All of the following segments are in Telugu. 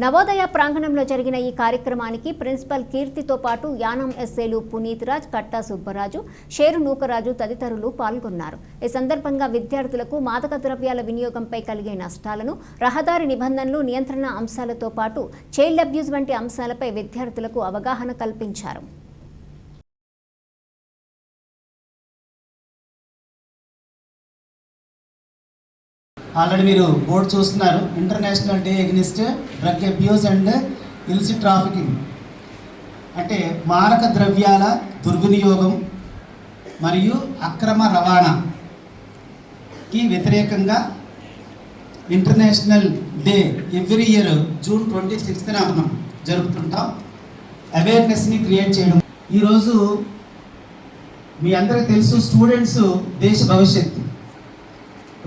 నవోదయ ప్రాంగణంలో జరిగిన ఈ కార్యక్రమానికి ప్రిన్సిపల్ కీర్తితో పాటు యానం ఎస్ఏలు పునీత్ రాజ్ కట్టా సుబ్బరాజు షేరు నూకరాజు తదితరులు పాల్గొన్నారు. ఈ సందర్భంగా విద్యార్థులకు మాదక ద్రవ్యాల వినియోగంపై కలిగే నష్టాలను రహదారి నిబంధనలు నియంత్రణ అంశాలతో పాటు చైల్డ్ అబ్యూస్ వంటి అంశాలపై విద్యార్థులకు అవగాహన కల్పించారు. ఆల్రెడీ మీరు బోర్డు చూస్తున్నారు. International day against drug abuse and illicit trafficking అంటే మారక ద్రవ్యాల దుర్వినియోగం మరియు అక్రమ రవాణాకి వ్యతిరేకంగా international day every year June twenty సిక్స్త్న మనం జరుపుతుంటాం. అవేర్నెస్ని క్రియేట్ చేయడం. ఈరోజు మీ అందరికీ తెలుసు స్టూడెంట్స్ దేశ భవిష్యత్తు.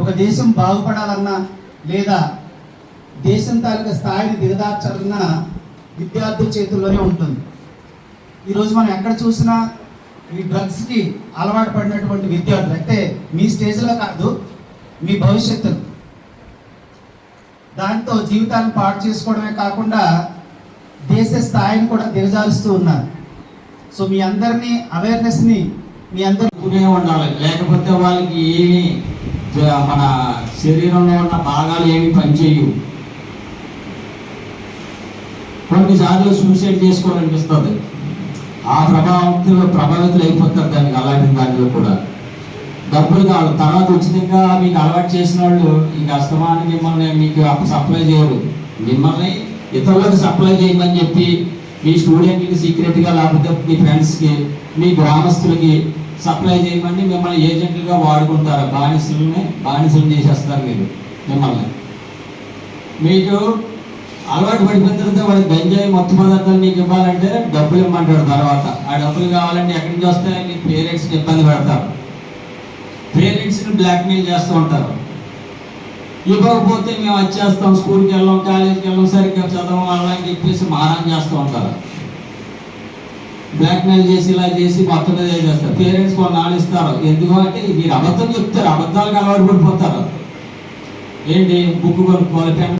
ఒక దేశం బాగుపడాలన్నా లేదా దేశం తాలూకా స్థాయిని దిగదార్చాలన్నా విద్యార్థుల చేతుల్లోనే ఉంటుంది. ఈరోజు మనం ఎక్కడ చూసినా ఈ డ్రగ్స్కి అలవాటు పడినటువంటి విద్యార్థులు అయితే మీ స్టేజ్లో కాదు మీ భవిష్యత్తు దాంతో జీవితాన్ని పాడు చేసుకోవడమే కాకుండా దేశ స్థాయిని కూడా దిగజారుస్తూ ఉన్నారు. సో మీ అందరినీ అవేర్నెస్ని మీ అందరు ఉండాలి. లేకపోతే వాళ్ళకి ఏమీ మన శరీరంలో ఉన్న భాగాలు ఏమి పనిచేయవు. కొన్నిసార్లు సూసైడ్ చేసుకోవాలనిపిస్తుంది. ఆ ప్రభావంతో ప్రభావితులు అయిపోతారు దానికి అలాంటి దానిలో కూడా. డబ్బులు కావాలి తర్వాత ఉచితంగా మీకు అలవాటు చేసిన వాళ్ళు ఇంక అస్తమాన్ని మిమ్మల్ని మీకు సప్లై చేయరు. మిమ్మల్ని ఇతరులకు సప్లై చేయమని చెప్పి మీ స్టూడెంట్కి సీక్రెట్గా లేకపోతే మీ ఫ్రెండ్స్కి మీ గ్రామస్తులకి సప్లై చేయమని మిమ్మల్ని ఏజెంట్లుగా వాడుకుంటారు. బానిసలని బానిసలు చేసేస్తారు మీరు మిమ్మల్ని. మీకు అలవాటు పడిపోయిన తర్వాత వాడికి గంజాయి మత్తు పదార్థాలు మీకు ఇవ్వాలంటే డబ్బులు ఇమ్మంటాడు తర్వాత. ఆ డబ్బులు కావాలంటే ఎక్కడి నుంచి వస్తాయి? మీ పేరెంట్స్ని ఇబ్బంది పెడతారు. పేరెంట్స్ని బ్లాక్మెయిల్ చేస్తూ ఉంటారు. ఇవ్వకపోతే మేము వచ్చేస్తాం స్కూల్కి వెళ్ళాం కాలేజీకి వెళ్ళాం సరిగ్గా చదవం అలా అని చెప్పేసి మారం చేస్తూ ఉంటారు. బ్లాక్మెయిల్ చేసి ఇలా చేసి మొత్తం చేస్తారు పేరెంట్స్ కొన్ని ఆడిస్తారు ఎందుకు అంటే మీరు అబద్ధం చెప్తారు. అబద్ధాలకు అలవాటు పడిపోతారు. ఏంటి? బుక్ కొనుక్కోవాలి. పెన్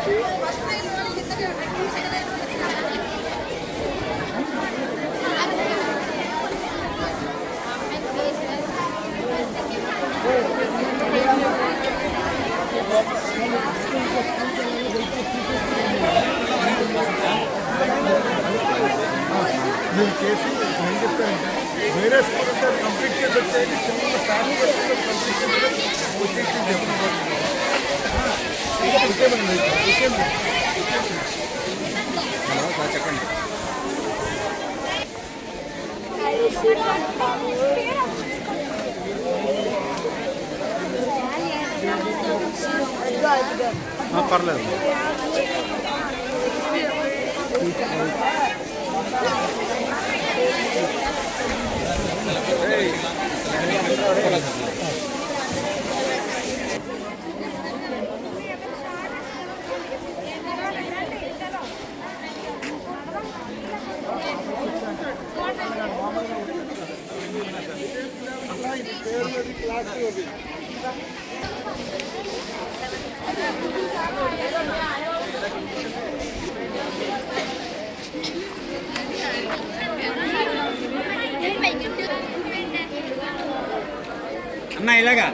మీరు వేరే స్కూల్ అంతా కంప్లీట్ చేసి వచ్చేది చిన్న ఫ్యామిలీ వస్తుంది కంప్లీట్ చేసి వచ్చేసి చెప్పండి చెప్పండి పర్లేదు. আমরা আপনার এলাকা?